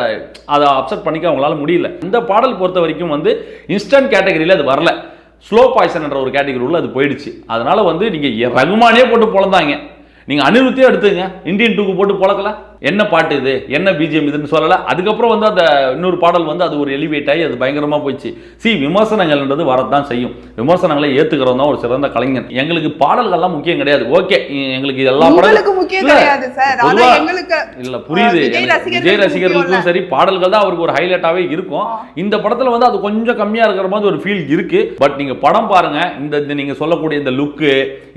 அதை அப்செட் பண்ணிக்க அவங்களால முடியல. இந்த பாடல் பொறுத்த வரைக்கும் வந்து இன்ஸ்டன்ட் கேட்டகரியில் அது வரல. ஸ்லோ பாய்சன் என்ற ஒரு கேட்டகரி உள்ள அது போயிடுச்சு. அதனால வந்து நீங்கள் ரகுமானே போட்டு பிறந்தாங்க நீங்கள் அனிருத்தே எடுத்துங்க. இந்தியன் டூக்கு போட்டு பொழக்கல என்ன பாட்டு இது? என்ன பிஜிஎம் இதுன்னு சொல்லல. அதுக்கப்புறம் வந்து அந்த இன்னொரு பாடல் வந்து அது ஒரு எலிவேட் ஆகி அது பயங்கரமா போயிடுச்சு. சி விமர்சனங்கள்ன்றது வரத்தான் செய்யும். விமர்சனங்களை ஏத்துக்கிறோம் தான் ஒரு சிறந்த கலைஞன். எங்களுக்கு பாடல்கள்லாம் முக்கியம் கிடையாது. ஓகே எங்களுக்கு எல்லா இல்ல, புரியுது. விஜய் ரசிகர்களுக்கும் சரி பாடல்கள் தான் அவருக்கு ஒரு ஹைலைட்டாவே இருக்கும். இந்த படத்துல வந்து அது கொஞ்சம் கம்மியா இருக்கிற மாதிரி ஒரு ஃபீல் இருக்கு. பட் நீங்க படம் பாருங்க. இந்த இந்த நீங்க சொல்லக்கூடிய இந்த லுக்கு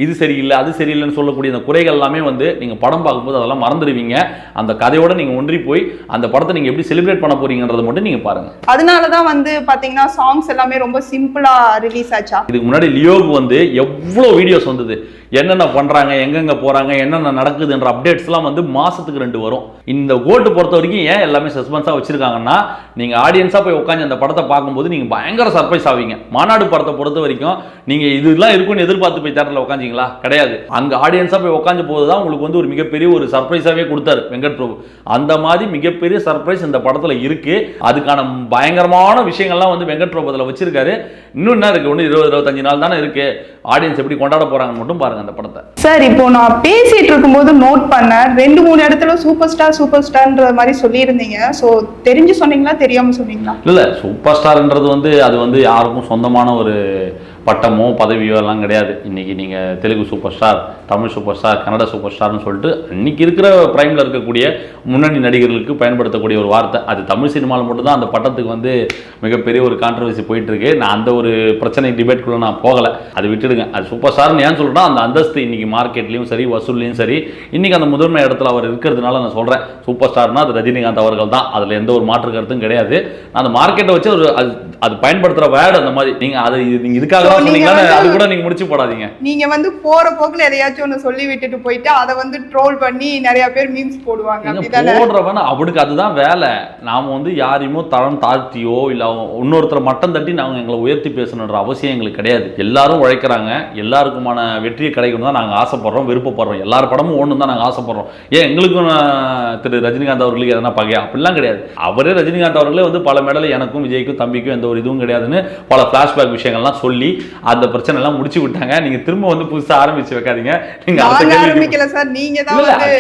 இது சரியில்லை அது சரியில்லைன்னு சொல்லக்கூடிய இந்த குறைகள் எல்லாமே வந்து நீங்க படம் பார்க்கும்போது அதெல்லாம் மறந்துடுவீங்க. அந்த கதையோட நீங்க ஒன்றி போய் அந்த படத்தை நீங்க எப்படி செலிப்ரேட் பண்ண போறீங்கன்றதை மட்டும் நீங்க பாருங்க. அதனாலதான் வந்து பாத்தீங்கன்னா சாங்ஸ் எல்லாமே ரொம்ப சிம்பிளா ரிலீஸ் ஆச்சா? இதுக்கு முன்னாடி லியோவுக்கு வந்து எவ்வளோ வீடியோஸ் வந்தது? என்னென்ன பண்ணுறாங்க எங்கெங்கே போகிறாங்க என்னென்ன நடக்குதுன்ற அப்டேட்ஸ்லாம் வந்து மாதத்துக்கு ரெண்டு வரும். இந்த கோட்டு பொறுத்த வரைக்கும் ஏன் எல்லாமே சஸ்பென்ஸாக வச்சுருக்காங்கன்னா நீங்கள் ஆடியன்ஸாக போய் உட்காந்து அந்த படத்தை பார்க்கும்போது நீங்கள் பயங்கர சர்ப்ரைஸ் ஆவீங்க. மாநாடு படத்தை பொறுத்த வரைக்கும் நீங்கள் இதெல்லாம் இருக்கும்னு எதிர்பார்த்து போய் தேட்டரில் உட்காந்திங்களா கிடையாது. அங்கே ஆடியன்ஸாக போய் உட்காந்து போது தான் உங்களுக்கு வந்து ஒரு மிகப்பெரிய ஒரு சர்ப்ரைஸாகவே கொடுத்தாரு. வெங்கட் பிரபு. அந்த மாதிரி மிகப்பெரிய சர்ப்ரைஸ் இந்த படத்தில் இருக்குது அதுக்கான பயங்கரமான விஷயங்கள்லாம் வந்து வெங்கட் பிரபு அதில் வச்சிருக்காரு. இன்னும் என்ன இருக்குது ஒன்று இருபது இருபத்தஞ்சு நாள் தானே இருக்குது ஆடியன்ஸ் எப்படி கொண்டாட போகிறாங்கன்னு மட்டும் பாருங்கள் அந்த படத்தை. சார் இப்போ நான் பேசிட்டு இருக்கும்போது நோட் பண்ணேன். ரெண்டு மூணு இடத்துல சூப்பர் ஸ்டார் சூப்பர் ஸ்டார்ன்ற மாதிரி சொல்லியிருந்தீங்க. ஸோ தெரிஞ்சு சொன்னீங்களா? தெரியாம சொன்னீங்களா? இல்லை சூப்பர் ஸ்டார்ன்றது வந்து அது வந்து யாருக்கும் சொந்தமான ஒரு பட்டமோ பதவியோ எல்லாம் கிடையாது. இன்றைக்கி நீங்கள் Telugu superstar Tamil superstar Kannada super ஸ்டார்னு சொல்லிட்டு இன்றைக்கி இருக்கிற ப்ரைமில் இருக்கக்கூடிய முன்னணி நடிகர்களுக்கு பயன்படுத்தக்கூடிய ஒரு வார்த்தை. அது தமிழ் சினிமாவில் மட்டும்தான் அந்த பட்டத்துக்கு வந்து மிகப்பெரிய ஒரு கான்ட்ரவர்சி போயிட்டுருக்கு. நான் அந்த ஒரு பிரச்சனை டிபேட்குள்ளே நான் போகலை. அது விட்டுடுங்க. அது சூப்பர் ஸ்டார்னு ஏன் சொல்கிறேன்னா அந்த அந்தஸ்து இன்றைக்கி மார்க்கெட்லேயும் சரி வசூல்லையும் சரி இன்றைக்கி அந்த முதன்மை இடத்துல அவர் இருக்கிறதுனால நான் சொல்கிறேன் சூப்பர் ஸ்டார்னால் அது ரஜினிகாந்த் அவர்கள் தான். அதில் எந்த ஒரு மாற்று கருத்தும் கிடையாது. நான் அந்த மார்க்கெட்டை வச்சு ஒரு அது அது பயன்படுத்துகிற வேர்டு அந்த மாதிரி. நீங்கள் அது நீங்கள் இதுக்காக நீங்க சொன்னீங்கன்னா அது கூட நீங்கள் முடிச்சு போடாதீங்க. நீங்க வந்து போற போக்குல எதையாச்சும் ஒண்ணு சொல்லி விட்டுட்டு போயிட்டு அதை வந்து ட்ரோல் பண்ணி நிறைய பேர் மீம்ஸ் போடுவாங்க. நீங்க அப்படிதானே? போடுறவன் அவனுக்கு அதுதான் வேலை. நாம வந்து யாரையுமோ தரம் தாழ்த்தியோ இல்ல இன்னொருத்தரை மட்டம் தட்டி நாங்க எங்களை உயர்த்தி பேசணுன்ற அவசியம் எங்களுக்கு கிடையாது. எல்லாரும் உழைக்கிறாங்க. எல்லாருக்குமான வெற்றியை கிடைக்கணும் தான் நாங்க ஆசைப்படுறோம் விருப்பப்படுறோம். எல்லார் படமும் ஓடணும் தான் நாங்க ஆசைப்படுறோம். ஏன் எங்களுக்கும் திரு ரஜினிகாந்த் அவர்களுக்கு எதனா பகையா? அப்படிலாம் கிடையாது. அவரே ரஜினிகாந்த் அவர்களே வந்து பல மெடல் எனக்கும் விஜய்க்கும் தம்பிக்கும் எந்த ஒரு இதுவும் கிடையாதுன்னு பல ஃபிளாஷ்பேக் விஷயங்கள்லாம் சொல்லி அந்த பிரச்சனை எல்லாம் முடிச்சு விட்டாங்க நீங்க திரும்ப வந்து புதுசா ஆரம்பிச்சு வைக்காதீங்க நீங்க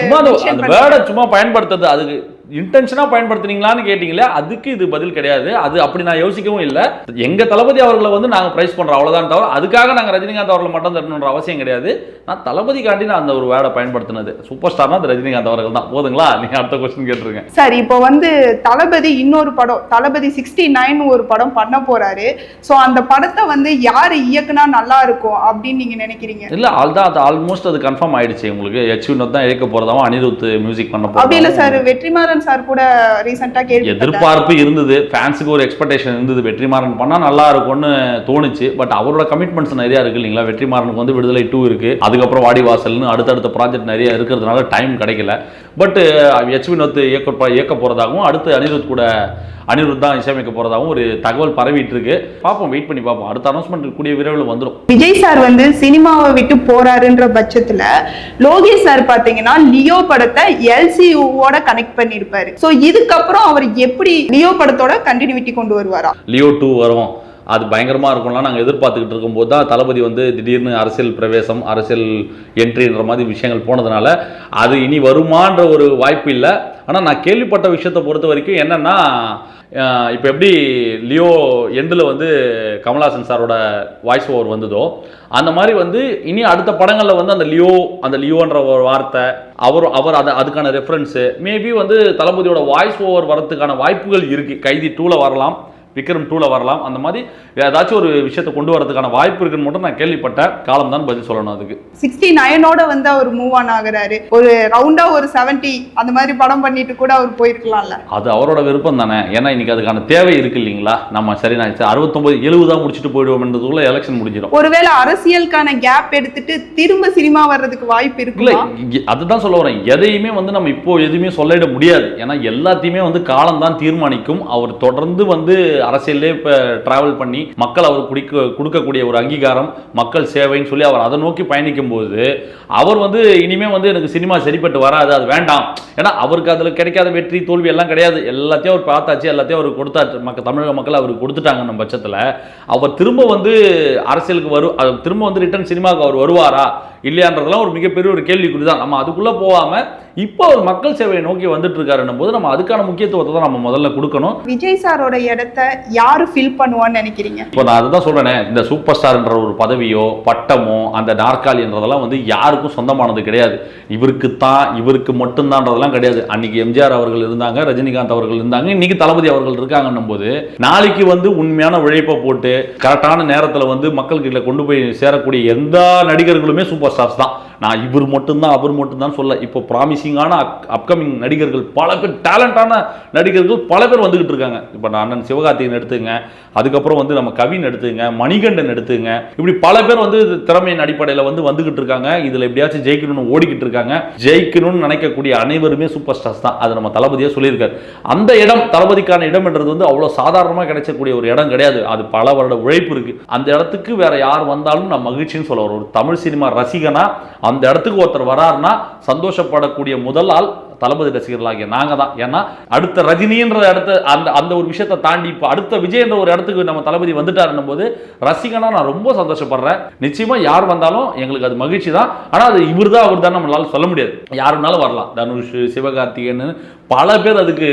சும்மா அந்த-. வேர்டை சும்மா பயன்படுத்துறது அதுக்கு இன்டென்ஷனா பயன்படுத்துனீங்களான்னு கேட்டீங்களே அதுக்கு இது பதில் கிடையாது. அது அப்படி நான் யோசிக்கவும் இல்லை. எங்க தளபதி அவர்களை வந்து நாங்க பிரைஸ் பண்றோம் அவ்வளவுதான் தவிர அதுக்காக நாங்க ரஜினிகாந்த் அவர்களை மட்டும் தட்டணுன்ற அவசியம் கிடையாது. நான் தளபதிக்காண்டி நான் அந்த ஒரு வேர்டை பயன்படுத்தினது. சூப்பர் ஸ்டார்னா அது ரஜினிகாந்த் அவர்கள் தான். போதுங்களா? நீங்க அடுத்த கொஸ்டின் கேட்டுருங்க. சார் இப்போ வந்து தளபதி இன்னொரு படம் தளபதி சிக்ஸ்டி நைன் ஒரு படம் பண்ண போறாரு. ஸோ அந்த படத்தை வந்து யாரு இயக்குனா நல்லா இருக்கும் அப்படின்னு நீங்க நினைக்கிறீங்க? இல்ல அதுதான் அது ஆல்மோஸ்ட் அது கன்ஃபார்ம் ஆயிடுச்சு. உங்களுக்கு எச் வினோத் தான் இயக்க போறதாவும் அனிருத் மியூசிக் பண்ண அப்படி இல்ல சார் வெற்றிமாறன் சார் கூட ரீசெண்டாக கேள்வி எதிர்பார்ப்பு இருந்தது. ஃபேன்ஸுக்கு ஒரு எக்ஸ்பெக்டேஷன் இருந்தது. வெற்றிமாறன் பண்ணால் நல்லா இருக்கும்னு தோணுச்சு. பட் அவரோட கமிட்மெண்ட்ஸ் நிறைய இருக்கு இல்லைங்களா? வெற்றிமாறனுக்கு வந்து விடுதலை டூ இருக்கு. அதுக்கப்புறம் வாடி வாசல்னு அடுத்தடுத்த ப்ராஜெக்ட் நிறைய இருக்கிறதுனால டைம் கிடைக்கல. பட் எச் வினோத் இயக்க இயக்க போறதாகவும் அடுத்து அனிருத் கூட அனிருத் தான் இசையமைக்க போறதாகவும் ஒரு தகவல் பரவிட்டு இருக்கு பார்ப்போம் வெயிட் பண்ணி பார்ப்போம். அடுத்த அனௌன்ஸ்மெண்ட் கூடிய விரைவில் வந்துடும் விஜய் சார் வந்து சினிமாவை விட்டு போறாருன்ற பட்சத்துல லோகேஷ் சார் பாத்தீங்கன்னா லியோ படத்தை எல்சியூவோட கனெக்ட் பண்ணிருப்பாரு சோ இதுக்கப்புறம் அவர் எப்படி லியோ படத்தோட கண்டினியூட்டி கொண்டு வருவாரா? லியோ டூ வரும். அது பயங்கரமாக இருக்கும்லாம் நாங்கள் எதிர்பார்த்துக்கிட்டு இருக்கும்போது தான் தளபதி வந்து திடீர்னு அரசியல் பிரவேசம் அரசியல் என்ட்ரின்ற மாதிரி விஷயங்கள் போனதுனால அது இனி வருமான்ற ஒரு வாய்ப்பு இல்லை. ஆனால் நான் கேள்விப்பட்ட விஷயத்தை பொறுத்த வரைக்கும் என்னென்னா இப்போ எப்படி லியோ எண்டில் வந்து கமல்ஹாசன் சாரோட வாய்ஸ் ஓவர் வந்ததோ அந்த மாதிரி வந்து இனி அடுத்த படங்களில் வந்து அந்த லியோ அந்த லியோன்ற ஒரு வார்த்தை அவர் அவர் அதை அதுக்கான ரெஃபரன்ஸு மேபி வந்து தளபதியோட வாய்ஸ் ஓவர் வரதுக்கான வாய்ப்புகள் இருக்குது கைதி டூவில் வரலாம். விக்ரம் டூவில் வரலாம். அந்த மாதிரி ஏதாச்சும் ஒரு விஷயத்தை கொண்டு வரதுக்கான வாய்ப்பு இருக்குன்னு மட்டும் நான் கேள்விப்பட்டேன். காலம் தான் பதில் சொல்லணும் அதுக்கு. சிக்ஸ்டி நைனோட வந்து அவர் மூவ் ஆன் ஆகுறாரு. ஒரு ரவுண்டா ஒரு செவன்டி அந்த மாதிரி படம் பண்ணிட்டு கூட அவர் போயிருக்கலாம்ல. அது அவரோட விருப்பம் தானே. ஏன்னா இன்னைக்கு அதுக்கான தேவை இருக்கு இல்லைங்களா? நம்ம சரி நான் அறுபத்தொம்பது எழுபதா முடிச்சுட்டு போயிடுவோம்ன்றதுக்குள்ள எலெக்ஷன் முடிஞ்சிடும் ஒருவேளை அரசியலுக்கான கேப் எடுத்துட்டு திரும்ப சினிமா வர்றதுக்கு வாய்ப்பு இங்க- அதுதான் சொல்ல வரேன். எதையுமே வந்து நம்ம இப்போ எதுவுமே சொல்லிட முடியாது. ஏன்னா எல்லாத்தையுமே வந்து காலம் தான் தீர்மானிக்கும். அவர் தொடர்ந்து வந்து அரசியல்லே இப்போ டிராவல் பண்ணி மக்கள் அவர் குடிக்க கொடுக்கக்கூடிய ஒரு அங்கீகாரம் மக்கள் சேவைன்னு சொல்லி அவர் அதை நோக்கி பயணிக்கும் போது அவர் வந்து இனிமே வந்து எனக்கு சினிமா சரிப்பட்டு வராது அது வேண்டாம். ஏன்னா அவருக்கு அதில் கிடைக்காத வெற்றி தோல்வி எல்லாம் கிடையாது. எல்லாத்தையும் அவர் பார்த்தாச்சு எல்லாத்தையும் அவர் கொடுத்தாச்சு. மக்கள் தமிழக மக்கள் அவருக்கு நம்ம பட்சத்தில். அவர் திரும்ப வந்து அரசியலுக்கு வரும் திரும்ப வந்து ரிட்டர்ன் சினிமாவுக்கு அவர் வருவாரா? இல்லையான்றதெல்லாம் ஒரு மிகப்பெரிய ஒரு கேள்விக்குறி தான் நம்ம அதுக்குள்ளே போகாமல் இப்போ அவர் மக்கள் சேவையை நோக்கி வந்துட்டு இருக்காருன்னும் போது நம்ம அதுக்கான முக்கியத்துவத்தை தான் நம்ம முதல்ல கொடுக்கணும். விஜய் சாரோட இடத்த யாரு ஃபில் பண்ணுவான்னு நினைக்கிறீங்க? இப்போ நான் அதுதான் சொல்றேனே இந்த சூப்பர் ஸ்டார்ன்ற ஒரு பதவியோ பட்டமோ அந்த நாற்காலின்றதெல்லாம் வந்து யாருக்கும் சொந்தமானது கிடையாது. இவருக்கு தான் இவருக்கு மட்டும்தான்றதெல்லாம் கிடையாது. அன்னைக்கு எம்ஜிஆர் அவர்கள் இருந்தாங்க ரஜினிகாந்த் அவர்கள் இருந்தாங்க இன்னைக்கு தளபதி அவர்கள் இருக்காங்கன்னும் போது நாளைக்கு வந்து உண்மையான உழைப்பை போட்டு கரெக்டான நேரத்தில் வந்து மக்கள்கிட்ட கொண்டு போய் சேரக்கூடிய எந்த நடிகர்களுமே சூப்பர் ஸ்டார்ஸ் தான் நான் இவர் மட்டும்தான் அவர் மட்டும்தான் சொல்ல இப்போ ப்ராமிசிங்கான அப்கமிங் நடிகர்கள் பல பேர் டேலண்டான நடிகர்கள் பல பேர் வந்துக்கிட்டு இருக்காங்க. இப்போ நான் அண்ணன் சிவகார்த்திகன் எடுத்துங்க அதுக்கப்புறம் வந்து நம்ம கவின் எடுத்துங்க மணிகண்டன் எடுத்துங்க இப்படி பல பேர் வந்து திறமையின் அடிப்படையில் வந்து வந்துக்கிட்டு இருக்காங்க. இதில் எப்படியாச்சும் ஜெயிக்கணும்னு ஓடிக்கிட்டு இருக்காங்க. ஜெயிக்கணும்னு நினைக்கக்கூடிய அனைவருமே சூப்பர் ஸ்டார்ஸ் தான். அது நம்ம தளபதியாக சொல்லியிருக்காரு. அந்த இடம் தளபதிக்கான இடம்ன்றது வந்து அவ்வளோ சாதாரணமாக கிடைச்சக்கூடிய ஒரு இடம் கிடையாது. அது பல வருட உழைப்பு இருக்குது அந்த இடத்துக்கு வேற யார் வந்தாலும் நான் மகிழ்ச்சின்னு சொல்ல ஒரு தமிழ் சினிமா ரசிகனா அந்த இடத்துக்கு ஒருத்தர் வராருன்னா சந்தோஷப்படக்கூடிய முதல் ஆள் தளபதி ரசிகர்களாகிய நாங்க தான். ஏன்னா அடுத்த ரஜினின்ற இடத்த அந்த அந்த ஒரு விஷயத்தை தாண்டி இப்போ அடுத்த விஜய்ன்ற ஒரு இடத்துக்கு நம்ம தளபதி வந்துட்டாருன்னும் போது ரசிகனா நான் ரொம்ப சந்தோஷப்படுறேன். நிச்சயமா யார் வந்தாலும் எங்களுக்கு அது மகிழ்ச்சி தான். ஆனா அது இவர் தான் அவர் தான் நம்மளால சொல்ல முடியாது. யாருனாலும் வரலாம். தனுஷ் சிவகார்த்திகேயன் பல பேர் அதுக்கு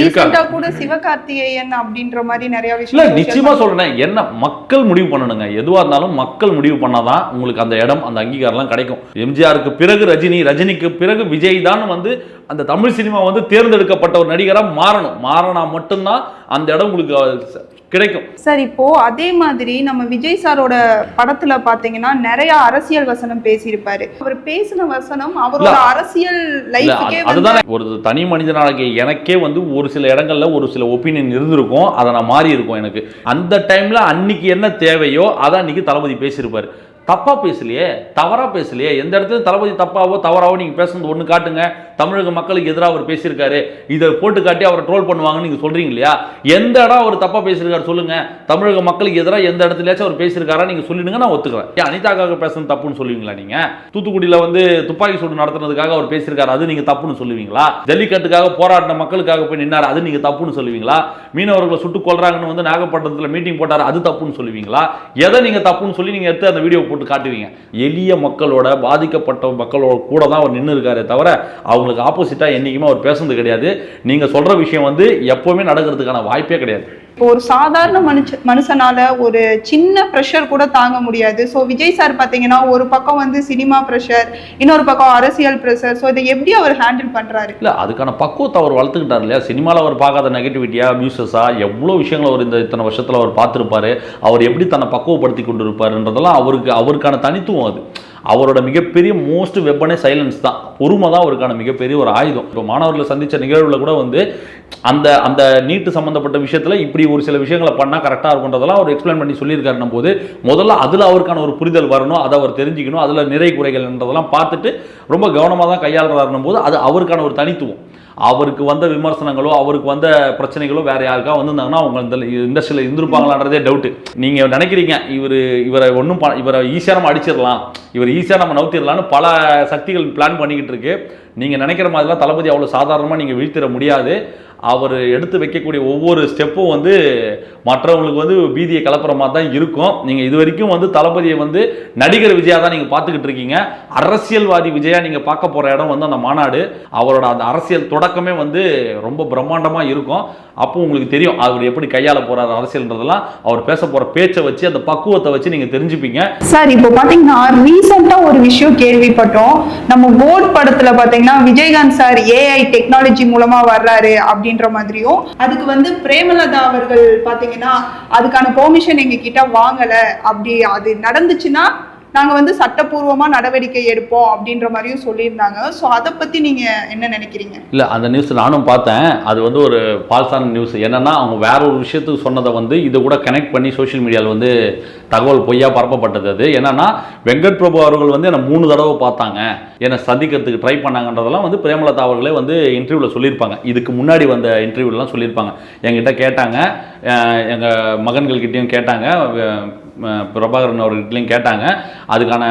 இருக்காங்க. கூட சிவகார்த்திகேயன் அப்படின்ற மாதிரி நிறைய இல்ல விஷயம் நிச்சயமா சொல்றேன். என்ன மக்கள் முடிவு பண்ணணுங்க. எதுவா இருந்தாலும் மக்கள் முடிவு பண்ணாதான் உங்களுக்கு அந்த இடம் அந்த அங்கீகாரம்லாம் கிடைக்கும். எம்ஜிஆருக்கு பிறகு ரஜினி ரஜினிக்கு பிறகு விஜய் தான் வந்து அந்த தமிழ் சினிமா வந்து தேர்ந்தெடுக்கப்பட்ட ஒரு நடிகரா மாறணும். மாறினா மட்டும்தான் அந்த இடம் உங்களுக்கு கிடைக்கும். சார் இப்போ அதே மாதிரி நம்ம விஜய் சாரோட படத்துல பாத்தீங்கன்னா நிறைய அரசியல் வசனம் பேசியிருப்பாரு. அவர் பேசின வசனம் அவரோட அரசியல் லைஃபுக்கே அது- அதுதானே. ஒரு தனி மனிதனாக எனக்கே வந்து ஒரு சில இடங்கள்ல ஒரு சில ஒப்பீனியன் இருந்திருக்கும். அதை நான் மாறி இருக்கும் எனக்கு. அந்த டைம்ல அன்னைக்கு என்ன தேவையோ அதை அன்னைக்கு தளபதி பேசியிருப்பாரு. தப்பாக பேசலையே தவறாக பேசலையே எந்த இடத்துல தளபதி தப்பாவோ தவறாவோ நீங்கள் பேசுனது ஒன்று காட்டுங்க. தமிழக மக்களுக்கு எதிராக அவர் பேசியிருக்காரு. இதை போட்டு காட்டி அவரை ட்ரோல் பண்ணுவாங்கன்னு நீங்கள் சொல்கிறீங்க இல்லையா? எந்த இடம் அவர் தப்பாக பேசியிருக்காரு சொல்லுங்கள் தமிழக மக்களுக்கு எதிராக எந்த இடத்துலயாச்சும் அவர் பேசியிருக்காரா நீங்கள் சொல்லிடுங்க நான் ஒத்துக்கிறேன். ஏன் அனிதாக்காக பேசுனது தப்புன்னு சொல்லுவீங்களா நீங்கள் தூத்துக்குடியில் வந்து துப்பாக்கி சூடு நடத்துனதுக்காக அவர் பேசியிருக்காரு அது நீங்கள் தப்புன்னு சொல்லுவீங்களா? ஜல்லிக்கட்டுக்காக போராடின மக்களுக்காக போய் நின்னார் அது நீங்கள் தப்புன்னு சொல்லுவீங்களா? மீனவர்களை சுட்டு கொள்றாங்கன்னு வந்து நாகப்பட்டினத்தில் மீட்டிங் போட்டார் அது தப்புன்னு சொல்லுவீங்களா? எதை நீங்கள் தப்புன்னு சொல்லி நீங்கள் எடுத்து அந்த வீடியோ போட்டு காட்டுவீங்க. எளிய மக்களோட பாதிக்கப்பட்ட மக்களோட கூட தான் அவர் நின்று இருக்காரே தவிர அவங்களுக்கு ஆப்போசிட்டா என்றைக்குமே அவர் பேசுனது கிடையாது. நீங்க சொல்ற விஷயம் வந்து எப்பவுமே நடக்கிறதுக்கான வாய்ப்பே கிடையாது. இப்போ ஒரு சாதாரண மனுஷ மனுஷனால ஒரு சின்ன ப்ரெஷர் கூட தாங்க முடியாது. ஸோ விஜய் சார் பார்த்தீங்கன்னா ஒரு பக்கம் வந்து சினிமா ப்ரெஷர் இன்னொரு பக்கம் அரசியல் ப்ரெஷர் ஸோ இதை எப்படி அவர் ஹேண்டில் பண்ணுறாரு இல்லை அதுக்கான பக்குவத்தை அவர் வளர்த்துக்கிட்டார் இல்லையா? சினிமாவில் அவர் பார்க்காத நெகட்டிவிட்டியா அபியூசஸா எவ்வளோ விஷயங்கள் அவர் இந்த இத்தனை வருஷத்தில் அவர் பார்த்துருப்பாரு? அவர் எப்படி தன்னை பக்குவப்படுத்தி கொண்டு இருப்பாருன்றதெல்லாம் அவருக்கு அவருக்கான தனித்துவம் அது. அவரோட மிகப்பெரிய மோஸ்ட் வெப்பனே சைலன்ஸ் தான். பொறுமை தான் அவருக்கான மிகப்பெரிய ஒரு ஆயுதம். இப்போ மாணவர்களை சந்தித்த நிகழ்வில் கூட வந்து அந்த அந்த நீட்டு சம்மந்தப்பட்ட விஷயத்தில் இப்படி ஒரு சில விஷயங்களை பண்ணால் கரெக்டாக இருக்குன்றதெல்லாம் அவர் எக்ஸ்பிளைன் பண்ணி சொல்லியிருக்காருன்னும் போது முதல்ல அதில் அவருக்கான ஒரு புரிதல் வரணும் அதை அவர் தெரிஞ்சுக்கணும் அதில் நிறை குறைகள்ன்றதெல்லாம் பார்த்துட்டு ரொம்ப கவனமாக தான் கையாளுறாருன்னும் போது அது அவருக்கான ஒரு தனித்துவம். அவருக்கு வந்த விமர்சனங்களோ அவருக்கு வந்த பிரச்சனைகளோ வேற யாருக்கா வந்திருந்தாங்கன்னா அவங்க இந்த இண்டஸ்ட்ரியில் இருந்திருப்பாங்களான்றதே டவுட்டு நீங்க நினைக்கிறீங்க இவர் இவரை ஒன்றும் இவரை ஈஸியாக நம்ம அடிச்சிடலாம். இவர் ஈஸியாக நம்ம நவுத்திடலாம்னு பல சக்திகள் பிளான் பண்ணிக்கிட்டு இருக்கு. நீங்கள் நினைக்கிற மாதிரிலாம் தளபதி அவ்வளோ சாதாரணமாக நீங்கள் வீழ்த்திட முடியாது. அவர் எடுத்து வைக்கக்கூடிய ஒவ்வொரு ஸ்டெப்பும் வந்து மற்றவங்களுக்கு வந்து பீதியை கலப்புற மாதிரி தான் இருக்கும். நீங்கள் இது வரைக்கும் வந்து தளபதியை வந்து நடிகர் விஜயா தான் நீங்கள் பார்த்துக்கிட்டு இருக்கீங்க. அரசியல்வாதி விஜயா நீங்கள் பார்க்க போகிற இடம் வந்து அந்த மாநாடு. அவரோட அந்த அரசியல் தொடக்கமே வந்து ரொம்ப பிரம்மாண்டமாக இருக்கும். அப்போ உங்களுக்கு தெரியும் அவர் எப்படி கையாள போறாரு அரசியல்ன்றதெல்லாம். அவர் பேச போகிற பேச்சை வச்சு அந்த பக்குவத்தை வச்சு நீங்கள் தெரிஞ்சுப்பீங்க. சார் இப்போ பார்த்தீங்கன்னா ரீசெண்டாக ஒரு விஷயம் கேள்விப்பட்டோம். நம்ம போர்ட் படத்தில் பார்த்தீங்கன்னா விஜயகாந்த் சார் ஏஐ டெக்னாலஜி மூலமாக வர்றாரு அப்படின்ற மாதிரியும் அதுக்கு வந்து பிரேமலதா அவர்கள் பாத்தீங்கன்னா அதுக்கான பெர்மிஷன் எங்க கிட்ட வாங்கல. அப்படி அது நடந்துச்சுன்னா நாங்கள் வந்து சட்டப்பூர்வமாக நடவடிக்கை எடுப்போம் அப்படின்ற மாதிரியும் சொல்லியிருந்தாங்க. ஸோ அதை பற்றி நீங்கள் என்ன நினைக்கிறீங்க? இல்லை அந்த நியூஸ் நானும் பார்த்தேன். அது வந்து ஒரு ஃபால்ஸான நியூஸ் என்னென்னா அவங்க வேற ஒரு விஷயத்துக்கு சொன்னதை வந்து இதை கூட கனெக்ட் பண்ணி சோஷியல் மீடியாவில் வந்து தகவல் பொய்யா பரப்பப்பட்டது அது. என்னென்னா வெங்கட் பிரபு அவர்கள் வந்து என்னை மூணு தடவை பார்த்தாங்க. என்னை சந்திக்கிறதுக்கு ட்ரை பண்ணாங்கன்றதெல்லாம் வந்து பிரேமலதா அவர்களே வந்து இன்டர்வியூவில் சொல்லியிருப்பாங்க. இதுக்கு முன்னாடி வந்த இன்டர்வியூலாம் சொல்லியிருப்பாங்க. என்கிட்ட கேட்டாங்க. எங்கள் மகன்கள்கிட்டையும் கேட்டாங்க. பிரபாகரன் அவர்கிட்டலையும் கேட்டாங்க. அதுக்கான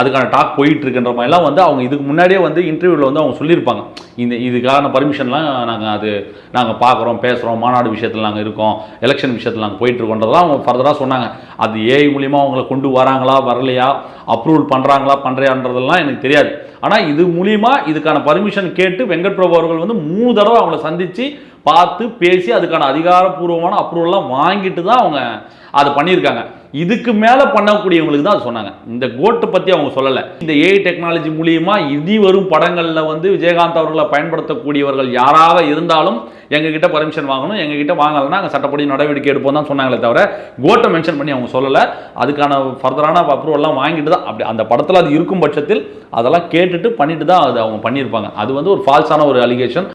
அதுக்கான டாக் போயிட்டுருக்குன்ற மாதிரிலாம் வந்து அவங்க இதுக்கு முன்னாடியே வந்து இன்டர்வியூவில் வந்து அவங்க சொல்லியிருப்பாங்க. இந்த இதுக்கான பர்மிஷன்லாம் நாங்கள் அது நாங்கள் பார்க்குறோம் பேசுகிறோம் மாநாடு விஷயத்தில் நாங்கள் இருக்கோம் எலெக்ஷன் விஷயத்தில் நாங்கள் போயிட்டுருக்கோன்றதெல்லாம் அவங்க ஃபர்தராக சொன்னாங்க. அது ஏஐ மூலியமாக அவங்கள கொண்டு வராங்களா வரலையா அப்ரூவல் பண்ணுறாங்களா பண்ணுறையான்றதெல்லாம் எனக்கு தெரியாது. ஆனால் இது மூலிமா இதுக்கான பர்மிஷன் கேட்டு வெங்கட் பிரபு அவர்கள் வந்து மூணு தடவை அவங்கள சந்தித்து பார்த்து பேசி அதுக்கான அதிகாரப்பூர்வமான அப்ரூவல்லாம் வாங்கிட்டு தான் அவங்க அதை பண்ணியிருக்காங்க. இதுக்கு மேலே பண்ணக்கூடியவங்களுக்கு தான் சொன்னாங்க. இந்த கோட்டை பற்றி அவங்க சொல்லலை. இந்த ஏஐ டெக்னாலஜி மூலியமாக இனி வரும் படங்களில் வந்து விஜயகாந்த் அவர்களை பயன்படுத்தக்கூடியவர்கள் யாராக இருந்தாலும் எங்ககிட்ட பர்மிஷன் வாங்கணும் எங்ககிட்ட வாங்கலைன்னா நாங்கள் சட்டப்படி நடவடிக்கை எடுப்போம் தான் சொன்னாங்களே தவிர கோட்டை மென்ஷன் பண்ணி அவங்க சொல்லலை. அதுக்கான ஃபர்தரான அப்ரூவல்லாம் வாங்கிட்டு தான் அப்படி அந்த படத்தில் அது இருக்கும் பட்சத்தில் அதெல்லாம் கேட்டுட்டு பண்ணிட்டு தான் அது அவங்க பண்ணியிருப்பாங்க. அது வந்து ஒரு ஃபால்ஸான ஒரு அலிகேஷன்